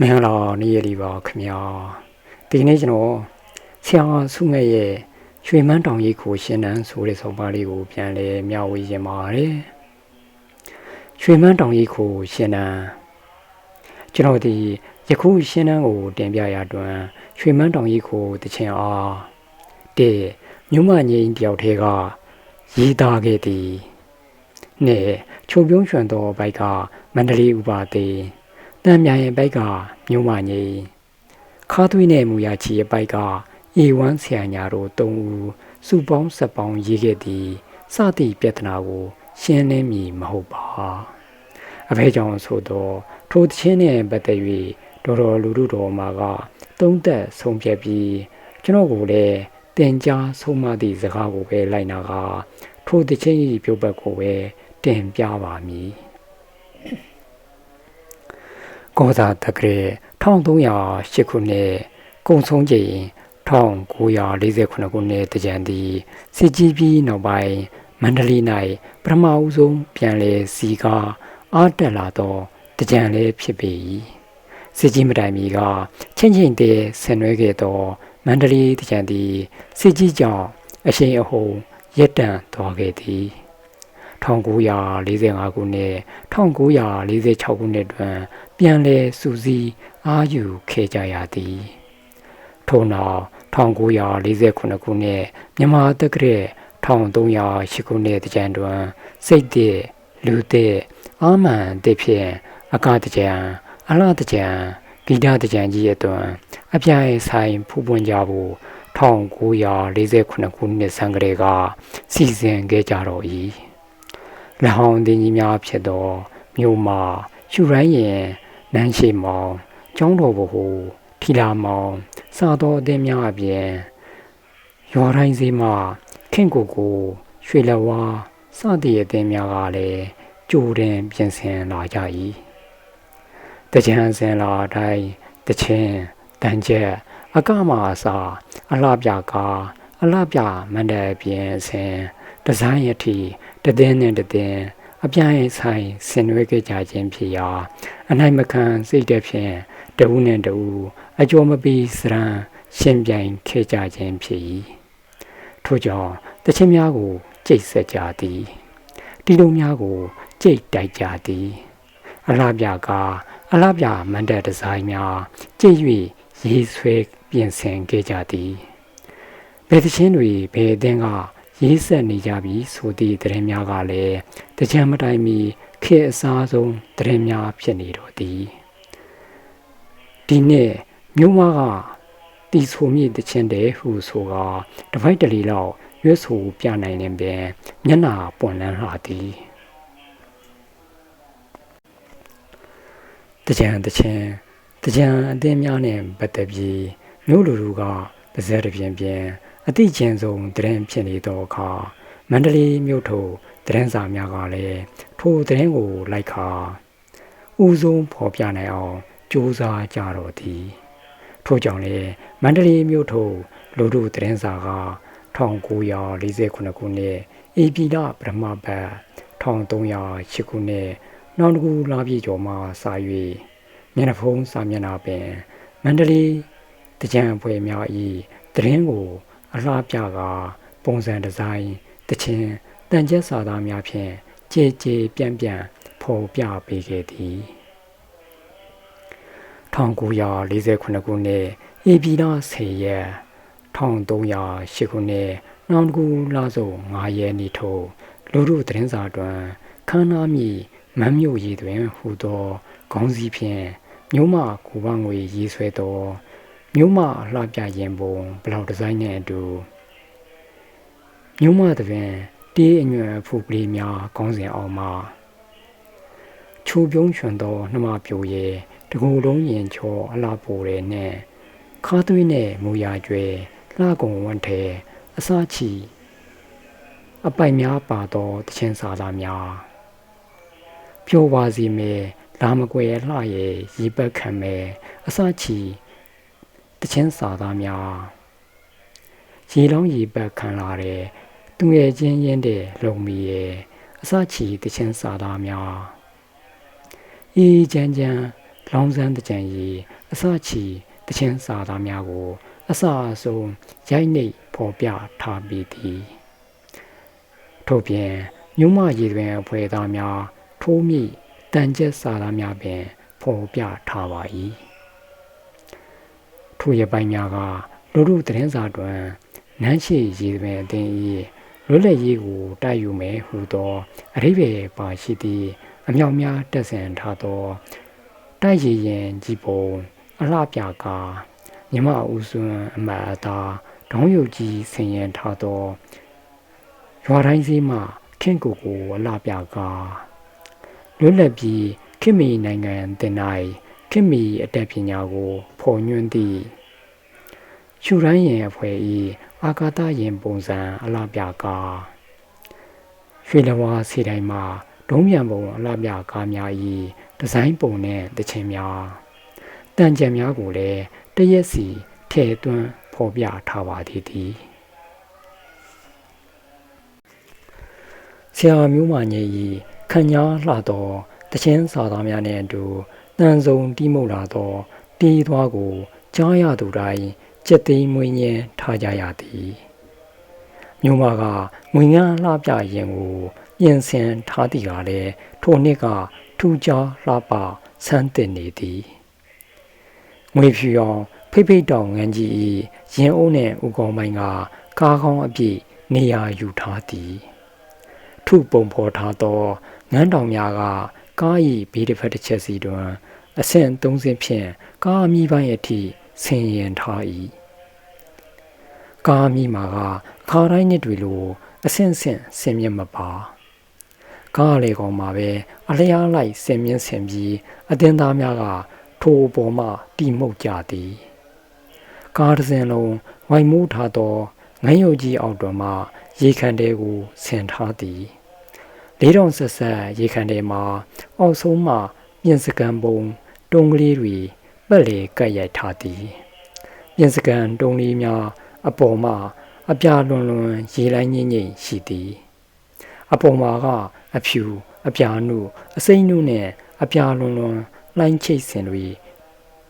မင်္ဂလာနေ့ရက်လေးပါခင်ဗျာဒီနေ့ကျွန်တော်ဆရာဆုငဲ့ရဲ့ရွှေမန်းတောင်ရိပ်ကိုရှင်းနှန်းဆိုတဲ့ဆောင်းပါးလေးကိုပြန်လဲမျှဝေခြင်းပါတယ်ရွှေမန်းတောင်ရိပ်ကိုရှင်းနှန်းကျွန်တော်ဒီယခုရှင်းနှန်းကိုတင်ပြရတွင်ရွှေမန်းတောင်ရိပ်ကိုတချင်အားတဲ့မြို့မငိမ့်တယောက်တည်းကရေးသားခဲ့သည်နဲ့ချုပ်ပြုံးရွှန်သောဘိုက်ကမန္တလေးဥပါသေး တန်မြန်ရဲ့ဘိုက်ကမြို့မငိမ့်ခါသွေးနဲ့မူရချီရဲ့ဘိုက်က A1 ဆရာညာတို့၃ဦးစုပေါင်းဆက်ပေါင်းရေးခဲ့သည်စသည့်ပြဿနာကို ရှင်းလင်းမည်မဟုတ်ပါအဖေကြောင့်ဆိုတော့ထိုတခြင်းနဲ့ပတ်သက်၍တော်တော်လူလူတော်မှာကသုံးသက်ဆုံးဖြတ်ပြီးကျွန်တော်ကိုလည်းတင်ကြားဆုံးမသည့်စကားကိုပဲလိုက်နာကထိုတခြင်း၏ပြုတ်ပတ်ကိုပဲတင်ပြပါမည် ကောသာတကရေ1308ခုနှစ်ကုံဆုံးချိန်1948ခုနှစ်တကြံသည်စစ်ကြီးပြီးနောက်ပိုင်းမန္တလေး၌ပထမဦးဆုံးပြန်လည်စီကားအားတက်လာသောတကြံလည်းဖြစ်ပေ၏စစ်ကြီးမတိုင်မီကချင်းချင်းတည်းဆင်နွှဲခဲ့သောမန္တလေးတကြံသည်စစ်ကြီးကြောင့်အရှိန်အဟုန်ရက်တန့်သွားခဲ့သည် 1945ခုနှစ်1946ခုနှစ်တွင် ပြန်လည်စူးစီးအားယူခဲ့ကြရသည်ထို့နောက်1948ခုနှစ်မြန်မာတက္ကရာ1308ခုနှစ်တကြံတွင်စိတ်တည်လူတည်အာမန်တည်ဖြင့်အကတကြံအလားတကြံဂီတတကြံကြီးရဲ့တွင်အပြိုင်ဆိုင်ဖူးပွင့်ကြဖို့1948ခုနှစ်ဆန်းကလေးကစီစဉ်ခဲ့ကြတော့၏ လဟောင်းတင်ကြီးများဖြစ်သောမြို့မှာရှူရိုင်းရင်နန်းရှိမောင်ကျောင်းတော်ဘဟုထီလာမောင်စားသောအသင်းများအပြင်ရွာတိုင်းစီမှခင်ကိုကိုရွှေလဝါစသည့်အသင်းများကလည်းကြိုတင်ပြင်ဆင်လာကြ၏တကြံစင်လာတိုင်းတချင်းတန်ကျက်အကမအစာအလှပြကားအလှပြမန္တပြင်စင် ဒီဇိုင်းရတီတည်င်းနဲ့တည်င်းအပြိုင်ဆိုင်ဆင်နွှဲခဲ့ကြခြင်းဖြစ်ရာအနိုင်မခံစိတ်တဲ့ဖြင့်တဦးနဲ့တဦးအကျော်မပီစရန်ရှင်ပြိုင်ခဲ့ကြခြင်းဖြစ်၏ထို့ကြောင့်တခြင်းများကိုကြိတ်ဆက်ကြသည်တီလုံးများကိုကြိတ်တိုက်ကြသည်အလားပြကအလားပြမန်တက်ဒီဇိုင်းများကြိတ်၍ရေးဆွဲပြင်ဆင်ခဲ့ကြသည်ဘယ်တခြင်းတွေဘယ်အသင်းက ရေးဆက်နေကြပြီဆိုသည့်သတင်းများကလည်းတကြံမတိုင်မီခေအစားဆုံးသတင်းများဖြစ်နေတော့သည်ဒီနေ့မြို့မကတီဆိုမြင့်တခြင်းတဲ့ဟုဆိုကတပိုက်တလီလောက်ရွှဲဆိုပြနိုင်နေပင်မျက်နာပွင့်လန်းလာသည်တကြံတခြင်းတကြံအသင်းများနဲ့ပတ်သက်ပြီးမြို့လူလူကပါဇက်တပြင်းပြင်း အသိချင်းဆုံးတရင်ဖြစ်နေသောအခါမန္တလေးမြို့ထိုတရင်စာများကလည်းထိုတရင်ကိုလိုက်ခါဦးဆုံးဖော်ပြနိုင်အောင်ကြိုးစားကြတော့သည်ထို့ကြောင့်လေမန္တလေးမြို့ထိုလူတို့တရင်စာက1948ခုနှစ်ဧပြီလပထမပတ်1308ခုနှစ်နောက်တစ်ခုလာပြည့်ကျော်မှစာ၍မျက်နှာဖုံးစာမျက်နှာပင်မန္တလေးတကြံအဖွဲ့များ၏တရင်ကို အလားပြကပုံစံဒီဇိုင်းတခြင်းတန်ကျက်စာသားများဖြင့်ကြည်ကြည်ပြန့်ပြန့်ဖော်ပြပေးခဲ့သည်1948ခုနှစ်ဧပြီလ10ရက်1308ခုနှစ်နောက်တစ်ခုလစုံ9ရက်နေ့ထို့လူမှုသတင်းစာတွင်ခန်းနာမီမမ်းမြို့ရည်တွင်ဟူသောခေါင်းစည်းဖြင့်မြို့မကူပငွေရေးဆွဲသော မြို့မလှပြရင်ပုံဘလောက်ဒီဇိုင်းနဲ့အတူမြို့မတပင်တေးအညွန့်ဖူပလီများကောင်းစဉ်အောင်မှာချိုးပြုံးချွန်သောနှမပြိုရဲတကူလုံးရင်ချောအလားပိုတဲ့နဲ့ခါသွေးနဲ့မူရကျွဲလှကုံဝန့်ထဲအစချီအပိုက်များပါသောတခြင်းစာသားများဖြိုးပါစီမဲလာမကွယ်လှရဲ့ရီပတ်ခံမဲအစချီ တချင်းစာသားများရေလောင်းရေပတ်ခံလာတဲ့သူငယ်ချင်းရင်းတဲ့လုံမီရဲ့အစချီတချင်းစာသားများအေးချမ်းချမ်းလောင်းစမ်းတကြံရီအစချီတချင်းစာသားများကို အစအဆုံးရိုက်နှိပ်ဖော်ပြထားပြီးသည်ထို့ပြင်မြို့မရည်တွင်အဖွဲ့သားများထိုးမိတန်ကျက်စာသားများပင်ဖော်ပြထားပါ၏ ထိုရပိုင်းများကလူလူသတင်းစာတွင်နန်းရှိရည်တွင်အသင်၏လွတ်လပ်ရေးကိုတိုက်ယူမယ်ဟူသောအရိဘေပါရှိသည့်အမြောက်များတက်ဆင်ထားသောတိုက်ရည်ရင်ကြည်ပုံအလှပြကာမြမဦးစွန်းအမတ်အသာဒေါင်းယုတ်ကြီးဆင်ရင်ထားသောရွာတိုင်းစီမှခင့်ကိုကိုအလှပြကာလွတ်လပ်ပြီးခေတ်မီနိုင်ငံတင်၌ ခေတ်မီအတတ်ပညာကို ဖော်ညွှန်းသည့်ရှူရန်ရင်အဖွဲ့၏အာကာသရင်ပုံစံအလှပြကာရွှေလဝါစီတိုင်းမှာဒုံးမြန်ပုံအလှပြကားများ၏ဒီဇိုင်းပုံနဲ့တခြင်းများတန်ကြံများကိုလည်းတရက်စီထည့်သွင်းဖော်ပြထားပါသေးသည်ဆရာမျိုးမညည်၏ခညာလှသောတခြင်းစာသားများနှင့်အတူတ န်စုံတီးမှုလာသောတီးသွားကိုကြားရသူတိုင်းကြက်သိမ်းမွေးညင်းထားကြရသည်မြို့မကငွေငန်းလှပြရင်ကိုပြင်ဆင်ထားသည်ကလည်းထိုနှစ်ကထူကြလှပဆန်းတင်နေသည်ငွေဖြူရောင်ဖိဖိတောင်ငန်းကြီး၏ရင်အုံးနှင့်ဥကောင်းပိုင်းကကားကောင်းအပြည့်နေရာယူထားသည်ထုပုံဖော်ထားသောငန်းတောင်များကကား၏ဘေးတစ်ဖက်တစ်ချက်စီတွင် အဆင့်၃ဆင့်ဖြင့်ကားအမိပိုင်းအထိဆင်ရင်ထား၏ကားအမိမှာကခါတိုင်းနှစ်တွေလိုအဆင့်ဆင့်ဆင်မြင့်မပါကားလေကောင်မှာပဲအလျားလိုက်ဆင်မြင့်ဆင်ပြီးအတင်းသားများကထိုအပေါ်မှတီမှုတ်ကြသည်ကားတစ်စင်းလုံးဝိုင်မိုးထားသောငန်းရုပ်ကြီးအောက်တွင်မှရေခမ်းတဲကိုဆင်ထားသည်လေးတောင်ဆက်ဆက်ရေခမ်းတဲမှာအောက်ဆုံးမှ ပြင်စကန်ပုံတုံးကလေးတွေပက်လေကပ်ရိုက်ထားသည်ပြင်စကန်တုံးလေးများအပေါ်မှအပြာလွန်လွန်ရေလိုင်းငိမ့်ငိမ့်ရှိသည် အပေါ်မှာကအဖြူအပြာနုအစိမ့်နုနှင့်အပြာလွန်လွန်လှိုင်းချိတ်စင်တွေ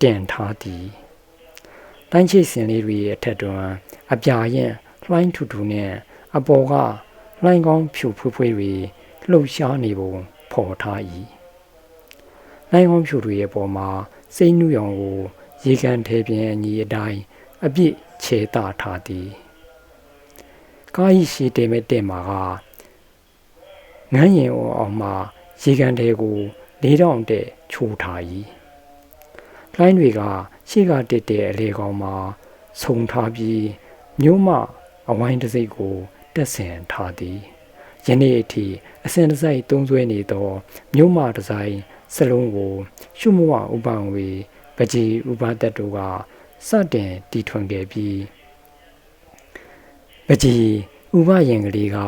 တင်ထားသည်လှိုင်းချိတ်စင်လေးတွေအထက်တွင်အပြာရင်လှိုင်းထူထူနဲ့အပေါ်ကလှိုင်းကောင်းဖြူဖွေးဖွေးတွေလှုပ်ရှားနေပုံဖော်ထား၏ လှိုင်းကောင်းဖြူတွေရဲ့ပေါ်မှာစိတ်နှူရောင်ကိုရေကန်ထဲပြင်အညီအတိုင်းအပြစ်ခြေတာထားသည်ကားဤရှိတဲမဲ့တဲ့မှာကငန်းရင်အောင်မှာရေကန်တဲကိုလေးတောင်တဲ့ချိုးထား၏လိုင်းတွေကရှေ့ကတက်တဲ့အလေကောင်မှာဆုံထားပြီးမြို့မအဝိုင်းတစိတ်ကိုတက်ဆင်ထားသည်ယနေ့အထိအစဉ်တစိုက်သုံးဆွဲနေသောမြို့မဒီဇိုင်း စလုံးကိုရှုမဝဥပံဝေပကြီးဥပသက်တို့ကစတင်တီထွင်ခဲ့ပြီးပကြီးဥပယင်ကလေးက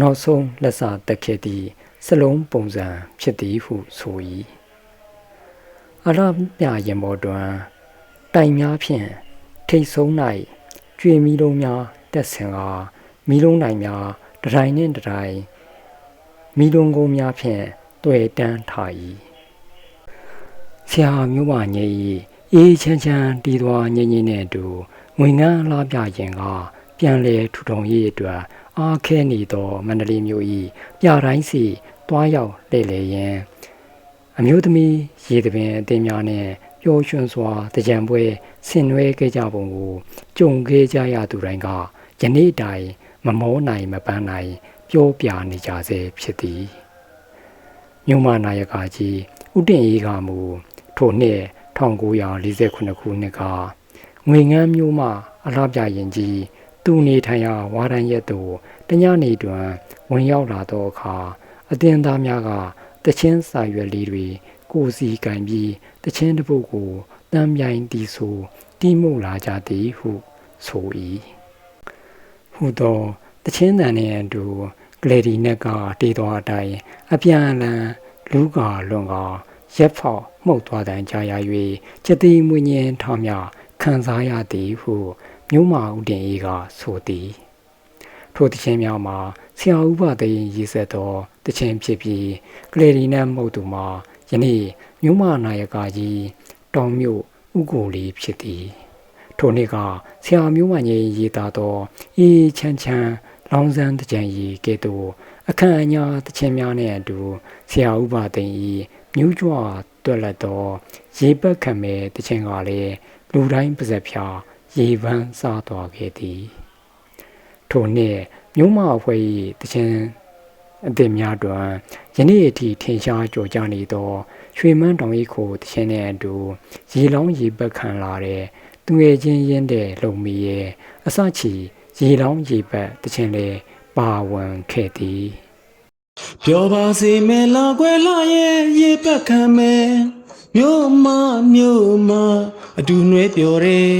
နောက်ဆုံးလက်စာတက်ခဲ့သည့်စလုံးပုံစံဖြစ်သည်ဟုဆို၏အရပြရင်ပေါ်တွင်တိုင်များဖြင့်ထိတ်ဆုံး၌ကျွေမီလုံးများတက်ဆင်ကမီလုံးနိုင်များတတိုင်နှင့်တတိုင်မီလုံးကုန်းများဖြင့်တွေ့တန်းထား၏ ဆရာမျိုးမညည်၏အေးချမ်းချမ်းတီးသွားငြိမ့်ငြိမ့်နဲ့အတူငွေငန်းလာပြရင်ကပြန်လေထူထောင်ရေးအတွက်အားခဲနေသောမန္တလေးမြို့၏ပြတိုင်းစီတွားရောက်လေလေရင်အမျိုးသမီးရေသပင်အတင်းများနဲ့ပျော်ရွှင်စွာတကြံပွဲဆင်နွှဲခဲ့ကြပုံကိုကြုံခဲ့ကြရသူတိုင်းကယနေ့တိုင်မမောနိုင်မပန်းနိုင်ပြောပြနေကြဆဲဖြစ်သည်မြို့မနာယကကြီးဥတင့်ရေးကမူ ထိုနှစ်1948ခုနှစ်ကငွေငန်းမျိုးမှ အလှပြရင်ကြီးသူနေထိုင်ရာဝါရန်ရက်သို့တညနေတွင်ဝင်ရောက်လာသောအခါအတင်းသားများကတချင်းစာရွက်လေးတွေကိုစီကင်ပြီးတချင်းတစ်ပုဒ်ကိုတမ်းမြိုင်တီဆိုတီးမှုလာကြသည်ဟုဆို၏ဟုသောတချင်းတန်နှင့်အတူကလေဒီနက်ကတေးသွားအတိုင်းအပြန်အလှန်လူကလွန်ကရက်ဖောက် မှုတ်သွားတဲ့ကြာရ၍ကျတိမွေညင်းထောင်းမြခံစားရသည်ဟုမြို့မဦးတင်အေးကဆိုသည်ထိုတခြင်းများမှာဆရာဥပသိရင်ရေးဆက်သောတခြင်းဖြစ်ပြီးကလေရီနတ်မှုတ်သူမှာယနေ့မြို့မနာယကကြီးတောင်မြို့ဥကိုလီဖြစ်သည်ထိုနေ့ကဆရာမျိုးမကြီးရေးသားသောအေးချမ်းချမ်းလောင်စမ်းတကြံကြီးကဲ့သို့အခန့်အညာတခြင်းများနှင့်အတူဆရာဥပါသိမ့်၏မြူးကြွ တွက်လက်သောရေပတ်ခံမဲ့တခြင်းကလည်းလူတိုင်းပါဇက်ဖြာရေပန်းစားတော်ခဲ့သည်ထိုနေ့မြို့မအဖွဲ့၏တခြင်းအသည့်များတွင်ယနေ့အထိထင်ရှားကြော်ကြနေသောရွှေမန်းတောင်၏ခိုတခြင်းနှင့်အတူရေလောင်းရေပတ်ခံလာတဲ့သူငယ်ချင်းရင်းတဲ့လုံမီရဲ့အစချီရေလောင်းရေပတ်တခြင်းလေပါဝင်ခဲ့သည် ပြောပါစေမယ်လာခွဲလာရဲ့ရေပတ်ခံမယ်မြို့မမြို့မအတူနှွဲပြောတယ်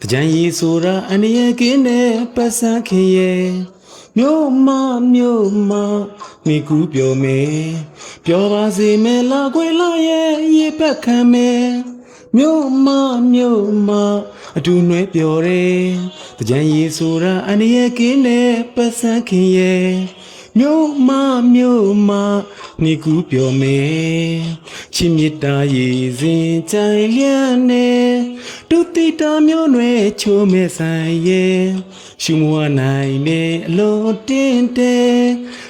တကြံရီဆိုတာအန္တရာယ်ကင်းတဲ့ပတ်စံခင်ရဲ့မြို့မမြို့မမိကူပြောမယ်ပြောပါစေမယ်လာခွဲလာရဲ့ရေပတ်ခံမယ်မြို့မမြို့မအတူနှွဲပြောတယ်တကြံရီဆိုတာအန္တရာယ်ကင်းတဲ့ပတ်စံခင်ရဲ့ မြို့မမြို့မနေကူပြောမယ်ချစ်မြတ်တာရည်စဉ်ကြိုင်လျက်နဲ့ဒုတိတာမျိုးနွယ်ချိုးမဲ့ဆိုင်ရဲ့ရှုမဝနိုင်နဲ့အလုံးတင်းတဲ့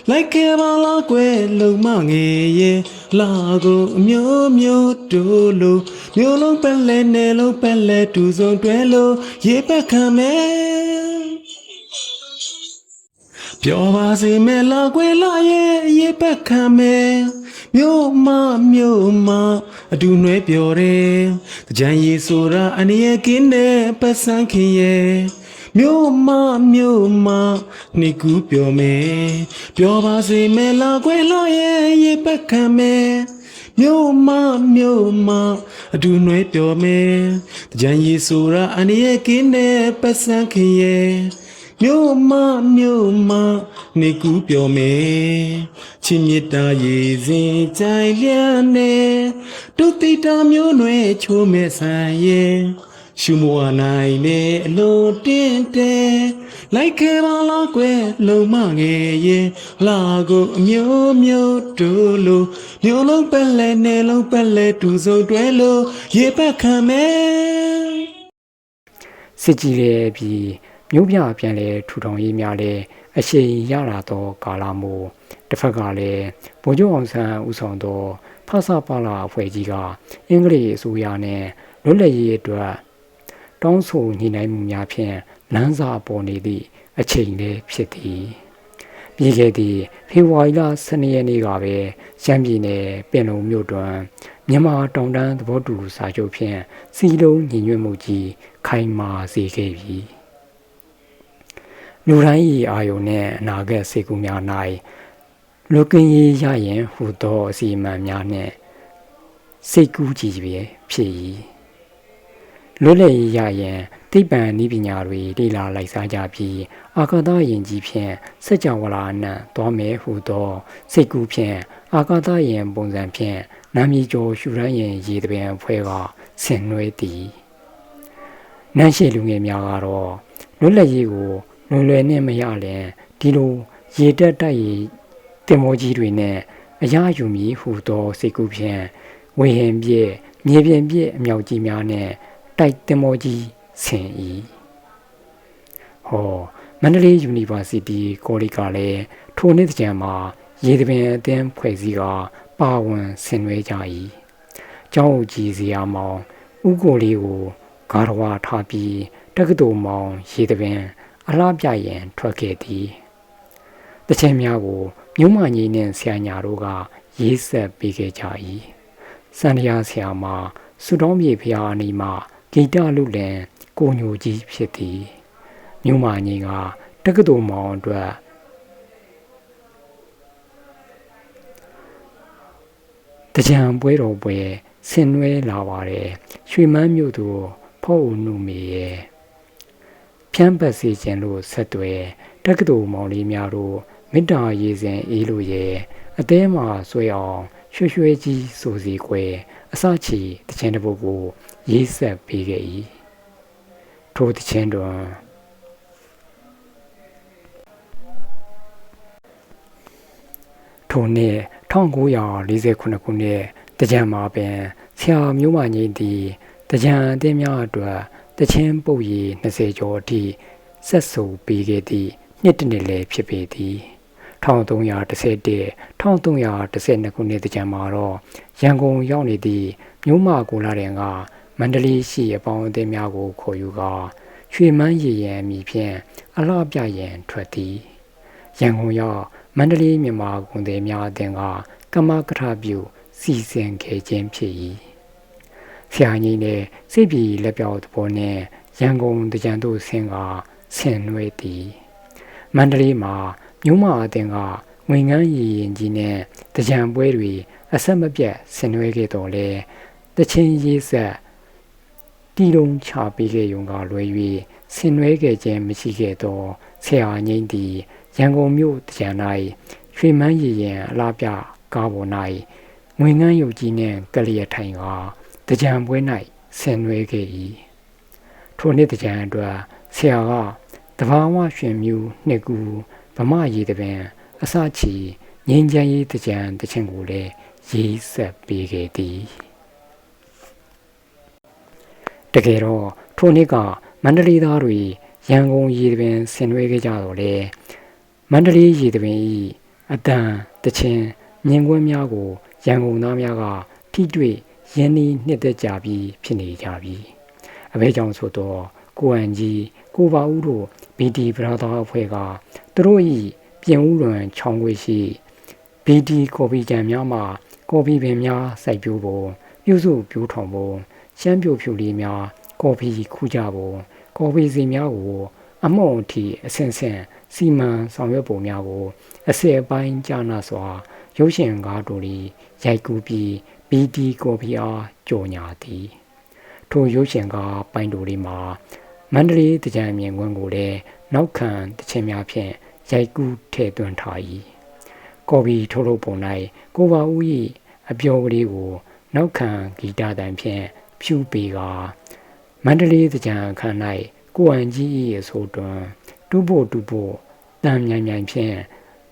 လိုက်ခဲ့ပါလားကွယ်လုံမငယ်ရဲ့လာကိုအမျိုးမျိုးတို့လို့မျိုးလုံးပက်လဲနဲ့လုံးပက်လဲတူစုံတွဲလို့ရေပက်ခံမယ် ပြောပါစေမယ်လာကွယ်လာရဲ့အရေးပတ်ခံမယ်မြို့မမြို့မအတူနှွဲပြောတယ်တကြံရီဆိုတာအနည်းရဲ့ကင်းတဲ့ပတ်စံခင်ရဲ့မြို့မမြို့မနေကူပြောမယ်ပြောပါစေမယ်လာကွယ်လာရဲ့အရေးပတ်ခံမယ်မြို့မမြို့မအတူနှွဲပြောမယ်တကြံရီဆိုတာအနည်းရဲ့ကင်းတဲ့ပတ်စံခင်ရဲ့ မြို့မမြို့မနေကူပြောမယ်ချစ်မြတ်တာရည်စဉ်ကြိုင်လျက်နဲ့ဒုတိတာမျိုးနွယ်ချိုးမဲ့ဆိုင်ရဲ့ရှုမဝနိုင်လေအလိုတင်းတဲ့လိုက်ခဲ့ပါလားကွယ်လုံမငယ်ရဲ့လာကိုအမျိုးမျိုးတို့လို့မျိုးလုံးပက်လဲနေလုံးပက်လဲတူစုံတွဲလို့ရေပတ်ခံမယ်စစ်ကြီးရဲ့ပြီး မြို့ပြပြန်လဲထူထောင်ရေးများလဲအရှိန်ရလာသောကာလမို့တစ်ဖက်ကလည်းဗိုလ်ချုပ်အောင်ဆန်းဦးဆောင်သောဖဆပါလာအဖွဲ့ကြီးကအင်္ဂလိပ်အစိုးရနဲ့လွတ်လပ်ရေးအတွက်တောင်းဆိုညှိနှိုင်းမှုများဖြင့်လမ်းစာပေါ်နေသည့်အချိန်လေးဖြစ်သည်ပြီးခဲ့သည့်ဖေဖော်ဝါရီလ12ရက်နေ့ကပဲရှမ်းပြည်နယ်ပင်လုံမြို့တွင်မြန်မာတောင်တန်းသဘောတူစာချုပ်ဖြင့်စီလုံးညီညွတ်မှုကြီးခိုင်မာစေခဲ့ပြီ လူတိုင်း၏အာယုန်နှင့်အနာဂတ်စေကူများ၌လူကင်းရေးရရင်ဟူသောအစီအမံများနှင့်စိတ်ကူးကြည်ပဲဖြစ်၏လွတ်လပ်ရေးရရင်သိပ္ပံနည်းပညာတွေလေ့လာလိုက်စားကြပြီးအာကာသယဉ်ကြီးဖြင့်စัจ java လာအနံ့သွားမယ်ဟူသောစိတ်ကူးဖြင့်အာကာသယဉ်ပုံစံဖြင့်နာမည်ကျော်ရှူရန်ယဉ်ရေတပင်အဖွဲ့ကဆင်နွှဲသည်နန်းရှိလူငယ်များကတော့လွတ်လပ်ရေးကို လွယ်လွယ်နဲ့မရလင်ဒီလိုရေတက်တိုက်ရေတင်မောကြီးတွေနဲ့အရာယူမည်ဟူသောစိတ်ကူးဖြင့်ဝေဟင်ပြည့်မြေပြင်ပြည့်အမြောက်ကြီးများနဲ့တိုက်တင်မောကြီးဆင်၏ဟောမန္တလေး University ကောလိကလည်းထိုနှစ်တကြံမှာရေတပင်အသင်းဖွဲ့စည်းကပါဝင်ဆင်နွှဲကြ၏ကျောင်းဦးကြီးစရာမောင်ဥကိုလေးကိုဂါရဝါထားပြီးတက္ကသိုလ်မောင်ရေတပင် အလားပြရန်ထွက်ခဲ့သည်တချင်များကိုမြို့မကြီးနှင့်ဆရာညာတို့ကရေးဆက်ပေးခဲ့ကြ၏စန္ဒယာဆရာမစုတော်မြေဖျားအနီးမှဂီတလူလင်ကိုညိုကြီးဖြစ်သည်မြို့မကြီးကတက္ကသိုလ်မောင်အတွက်တကြံပွဲတော်ပွဲဆင်နွှဲလာပါတယ်ရွှေမန်းမြို့သူဖောက်ဦးနုမေရဲ့ ဖြန့်ပတ်စီခြင်းလို့ဆက်သွဲတက္ကသိုလ်မောင်လေးများတို့မေတ္တာရေးစဉ်အေးလို့ရဲ့အသေးမှာဆွဲအောင်ရွှွှွှဲကြီးစိုးစီခွဲအစချီတခြင်းတစ်ပုဒ်ကို ရေးဆက်ပေးခဲ့၏ထိုတခြင်းတွင်ထိုနှစ်1948ခုနှစ်တကြံမှာပင်ဆရာမျိုးမငိမ့်သည်တကြံအသင်းများအတွက် တချင်းပုတ်ရည်20ကျော်အထိဆက်ဆူပေးခဲ့သည့်နှစ်တစ်နှစ်လည်းဖြစ်ပေသည်1311 1312ခုနှစ်တကြံမှာတော့ရန်ကုန်ရောက်နေသည့်မြို့မကိုလာတဲ့ကမန္တလေးရှိအပေါင်းအသင်းများကိုခေါ်ယူကာရွှေမန်းရည်ရန်အမည်ဖြင့်အလှပြရန်ထွက်သည်ရန်ကုန်ရောက်မန္တလေးမြန်မာကုန်သည်များအသင်းကကမ္မကထပြုစီစဉ်ခဲ့ခြင်းဖြစ်၏ ဆရာကြီးနဲ့စိတ်ပြည်လက်ပြောက်သဘောနဲ့ရန်ကုန်တကြံတို့ဆင်းကဆင်နွှဲသည်မန္တလေးမှာမြို့မအသင်းကငွေငန်းရည်ရင်ကြီးနဲ့တကြံပွဲတွေအဆက်မပြတ်ဆင်နွှဲခဲ့တော်လဲတချင်းရေးဆက်တီလုံးချပေးခဲ့ရုံကလွယ်၍ဆင်နွှဲခဲ့ခြင်းမရှိခဲ့သောဆရာငိမ့်သည်ရန်ကုန်မြို့တကြံ၌ရွှေမန်းရည်ရင်အလားပြကားပေါ်၌ငွေငန်းရုပ်ကြီးနှင့်ကလျက်ထိုင်က တကြံပွဲ၌ဆင်နွှဲခဲ့၏ထိုနှစ်တကြံအတွက်ဆရာကတဘာဝရွှင်မြူနှစ်ကူဗမာရည်တပင်အစချီငင်းချမ်းရေးတကြံတခြင်းကိုလည်းရေးဆက်ပေးခဲ့သည်တကယ်တော့ထိုနှစ်ကမန္တလေးသားတွေရန်ကုန်ရည်တပင်ဆင်နွှဲခဲ့ကြတော့လေမန္တလေးရည်တပင်ဤအတန်တခြင်းမြင်ကွင်းများကိုရန်ကုန်သားများကထိတွေ့ ရင်းနှီးနှစ်သက်ကြပြီးဖြစ်နေကြပြီအဘဲကြောင့်ဆိုတော့ကိုအန်ကြီးကိုပါဦးတို့ BD ဗရာသာအဖွဲ့ကသူတို့ဤပြင်ဦးလွန်ချောင်းခွေရှိ BD ကော်ပီကြံများမှာကော်ပီပင်များစိုက်ပျိုးဖို့ပြုစုပြိုးထောင်ဖို့ရှမ်းပြိုဖြူလေးများကော်ပီခူးကြဖို့ကော်ပီစီများကိုအမော့အထိအဆင့်ဆင့်စီမံဆောင်ရွက်ပုံများကိုအစက်ပိုင်းကြာနာစွာရုပ်ရှင်ကားတို့လီရိုက်ကူးပြီး BD ကော်ပီအားကြော်ညာသည်ထိုရုပ်ရှင်ကားပိုင်းတို့လီမှာမန္တလေးတကြံမြင်ကွင်းကိုလည်းနောက်ခံတခြင်းများဖြင့်ရိုက်ကူးထည့်သွင်းထား၏ကော်ပီထုတ်လုပ်ပုံ၌ကိုပါဦး၏အပြောကလေးကို နောက်ခံဂီတတန်ဖြင့်ဖြူပေကမန္တလေးတကြံခန်း၌ကိုအန်ကြီး၏အဆိုတွင်တူဖို့တူဖို့တန်မြိုင်မြိုင်ဖြင့်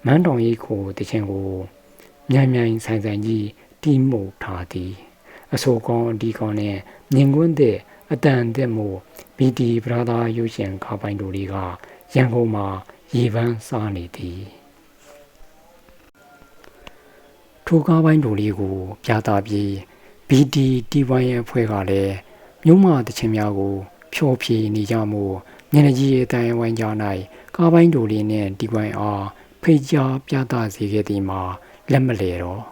မန်းတော်ရိတ်ကိုတခြင်းကိုမြိုင်မြိုင်ဆိုင်ဆိုင်ကြီး တီးမှုထားသည်အဆိုကောင်းဒီကောင်းနဲ့မြင်ကွင်းတဲ့အတန်တဲ့မှုဘီတီဘရာသာရုပ်ရှင်ကားပိုင်းတို့တွေကရန်ကုန်မှာရေပန်းစားနေသည်ထိုကားပိုင်းတို့လေးကိုပြသပြီး BD T1 ရဲ့အဖွဲ့ကလည်းမြို့မတခြင်းများကို ဖြောဖြေနေကြမှုညနေကြီးအတိုင်းဝိုင်းကြ၌ကားပိုင်းတို့လေးနဲ့ T1 အားဖိတ်ကြားပြသစေခဲ့သည်မှာလက်မလဲတော့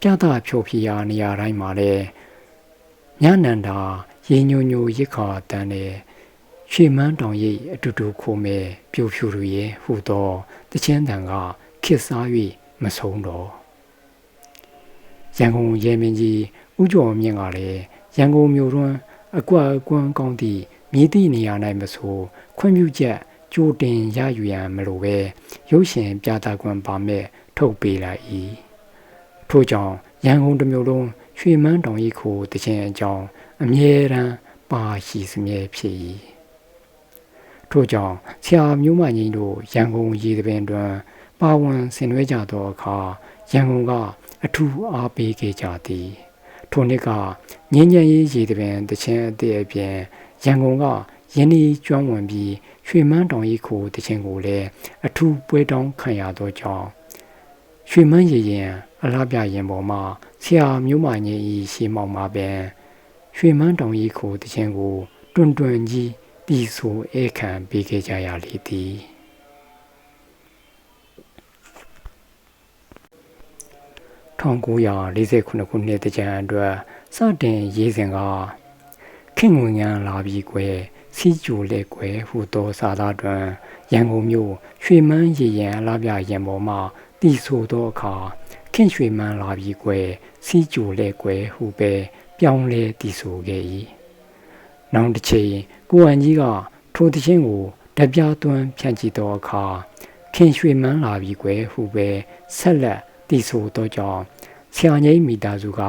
ပြသဖြောဖြေရာနေရာတိုင်းမှာလည်းညနန္တာရေညိုညိုရစ်ခါတန်းတဲ့ရွှေမန်းတောင်ရိပ်အတူတူခိုးမဲ့ပြိုဖြူရရဲ့ဟူသောတချင်းတန်ကခစ်စား၍မဆုံးတော့ရန်ကုန်ရဲမင်းကြီးဥကျော်မြင့်ကလည်းရန်ကုန်မြို့တွင်အကွက်အကွန်းကောင်းသည့်မြည်သည့်နေရာ၌မဆိုခွင့်ပြုချက်ကြိုတင်ရယူရန်မလိုပဲရုပ်ရှင်ပြသခွင့်ပါမဲ့ထုတ်ပေးလိုက်၏ ထို့ကြောင့်ရန်ကုန်တစ်မြို့လုံးရွှေမန်းတောင်ရိပ်ခိုတခြင်းအကြောင်းအမြဲတမ်းပါရှိစမြဲဖြစ်၏ထို့ကြောင့်ဆရာမျိုးမကြီးတို့ရန်ကုန်ရေသပင်တွင်ပါဝင်ဆင်နွှဲကြသောအခါရန်ကုန်ကအထူးအားပေးခဲ့ကြသည်ထိုနှစ်ကငင်းညံရေးရေသပင်တခြင်းအသည့်အပြင်ရန်ကုန်ကယင်းဒီကျွမ်းဝင်ပြီးရွှေမန်းတောင်ရီခိုတခြင်းကိုလည်းအထူးပွဲတောင်းခံရသောကြောင့်ရွှေမန်းရရင် အလားပြရင်ပေါ်မှာဆရာမျိုးမကြီးဤရှေးမောင်မှာပင်ရွှေမန်းတောင်ရီခိုတခြင်းကို တွန်တွန်ကြီးတီဆိုဧခံပေးခဲ့ကြရလေသည်1948ခုနှစ်တကြံအတွက်စတင်ရေးစဉ်ကခင်ငွေငန်းလာပြီးကွယ်စီကျူလက်ကွယ်ဟူသောစာသားတွင်ရန်ကုန်မြို့ရွှေမန်းရည်ရန်အလားပြရင်ပေါ်မှတီဆိုသောအခါ ခင်ရွှေမန်းလာပြီးကွယ်စီကျူလက်ကွယ်ဟူပဲပြောင်းလဲတီဆိုခဲ့၏နောက်တစ်ချိန်ကိုအန်ကြီးကထိုတခြင်းကိုတပြားသွန်းဖြန့်ကြည့်သောအခါခင်ရွှေမန်းလာပြီးကွယ်ဟူပဲဆက်လက်တီဆိုသောကြောင့်ဆရာကြီးမိသားစုက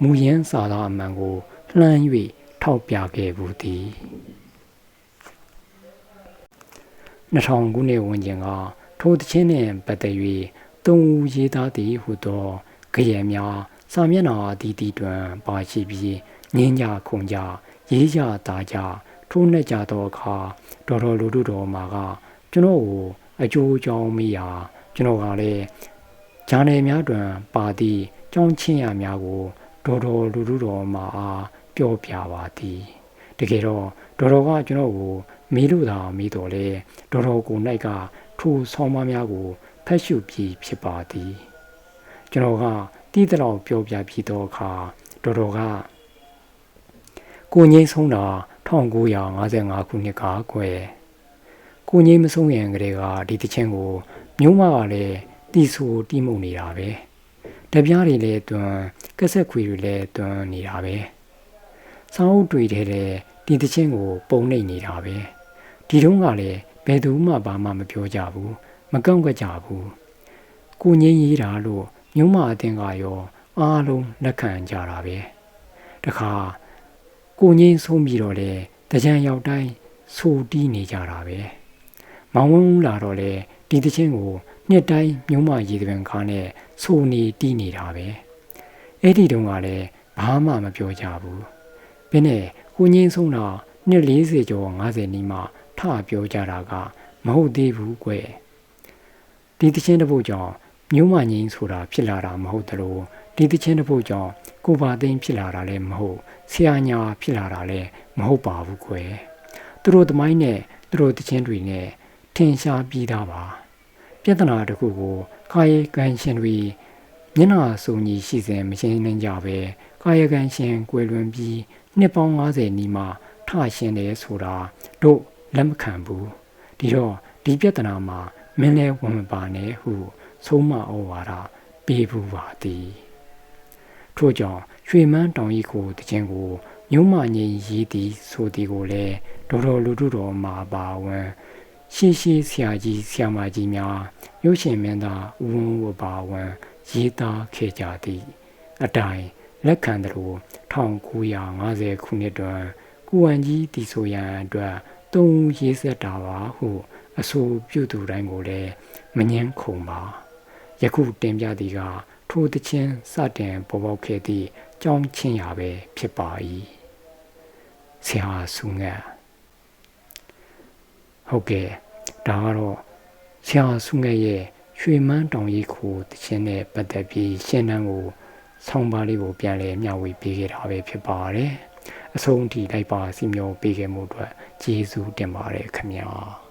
မူရင်းစာသားအမှန်ကိုလှမ်း၍ထောက်ပြခဲ့ဘူးသည်2000ခုနှစ်ဝန်းကျင်ကထိုတခြင်းနှင့်ပတ်သက်၍ သုံးဦးရေးသားသည်ဟုသောကြရများစစာမျက်နှာအသီးသီးတွင်ပါရှိပြီးငင်းကြခုန်ကြရေးကြသားကြထိုးနှက်ကြသောအခါတော်တော်လူတို့တော်မှာကကျွန်တော်ကိုအကျိုးအကြောင်းမိရာကျွန်တော်ကလည်းဂျာနယ်များတွင်ပါသည့်ကြောင်းချင်းရများကိုတော်တော်လူတို့တော်မှာအားပြောပြပါသည်တကယ်တော့တော်တော်ကကျွန်တော်ကိုမီးလို့သာမီးတော်လေတော်တော်ကိုနိုင်ကထိုဆောင်းမများကို ဖက်ရှုပြီးဖြစ်ပါသည်ကျွန်တော်ကတီးတလောက်ပြောပြပြီးတော့အခါတော်တော်ကကိုငိမ့်ဆုံးတာ1955ခုနှစ်ကကွယ်ကိုငိမ့်မဆုံးရင်ကလေးကဒီတချင်းကိုမျိုးမကလည်းတီဆူတီးမှုန်နေတာပဲတပြားတွေလည်းတွန်းကက်ဆက်ခွေတွေလည်းတွန်းနေတာပဲစောင်းအုပ်တွေထဲလည်းဒီတချင်းကို ပုံနှိပ်နေတာပဲဒီတုန်းကလည်းဘယ်သူမှဘာမှမပြောကြဘူး မကောက်ကကြဘူးကိုငင်းရေးတာလို့မြို့မအတင်းကရောအားလုံးလက်ခံကြတာပဲတခါကိုငင်းဆုံးပြီးတော့လေတကြံရောက်တိုင်းဆိုတီးနေကြတာပဲမောင်ဝန်းလာတော့လေဒီတချင်းကိုနှစ်တိုင်းမြို့မရေသွင်ကားနဲ့ဆိုနေတီးနေတာပဲအဲ့ဒီတုန်းကလည်းဘာမှမပြောကြဘူးဘင်းနဲ့ကိုငင်းဆုံးတော့နှစ်40ကျော်50နီးမှထပြောကြတာကမဟုတ်သေးဘူးကွ ဒီတချင်းတစ်ပုတ်ကြောင့်မျိုးမငင်းဆိုတာဖြစ်လာတာမဟုတ်တလို့ဒီတချင်းတစ်ပုတ်ကြောင့်ကိုပါသိန်းဖြစ်လာတာလည်းမဟုတ်ဆရာညာဖြစ်လာတာလည်းမဟုတ်ပါဘူးကွယ်သူတို့သမိုင်းနဲ့သူတို့တချင်းတွေနဲ့ထင်ရှားပြီးသားပါပြဿနာတစ်ခုကိုကာယကံရှင်တွေမျက်နှာစုံကြီးရှိစဉ်မရှင်းနိုင်ကြပဲကာယကံရှင်ကွယ်လွန်ပြီးနှစ်ပေါင်း90နီးမှထရှင်တယ်ဆိုတာတို့လက်မခံဘူးဒီတော့ဒီပြဿနာမှာ မင်းလဲဝင်မပါနဲ့ဟုဆုံးမဩဝါဒပေးဘူးပါသည်ထို့ကြောင့်ရွှေမန်းတောင်ကြီးကိုတခြင်းကိုညုံမငိမ့်ရေးသည်ဆိုသည်ကိုလည်းတော်တော်လူတို့တော်မှာပါဝင်ရှိရှိဆရာကြီးဆရာမကြီးများရုပ်ရှင်မင်းသားဦးဝင်းဝပါဝင်ရေးသားခဲ့ကြသည် အတိုင်းလက်ခံသလို1950ခုနှစ်တွင်ကုဝံကြီးတည်ဆိုရန်အတွက်သုံးရေးဆက်တာပါဟု အဆိုပြုသူတိုင်းကိုလည်းမငင်းခုံပါယခုတင်ပြသည်ကထိုတခြင်းစတင်ပေါ်ပေါက်ခဲ့သည့်ကြောင်းချင်းရာပဲဖြစ်ပါ၏ဆရာဆုငတ်ဟုတ်ကဲ့ဒါကတော့ဆရာဆုငတ်ရဲ့ရွှေမန်းတောင်ရီခိုတခြင်းနဲ့ပတ်သက်ပြီးရှင်းတန်းကိုဆောင်းပါးလေးကိုပြန်လည်မျှဝေပေးခဲ့တာပဲဖြစ်ပါတယ်အဆုံးထိလိုက်ပါစီမျောပေးခဲ့မှုအတွက်ကျေးဇူးတင်ပါတယ်ခင်ဗျာ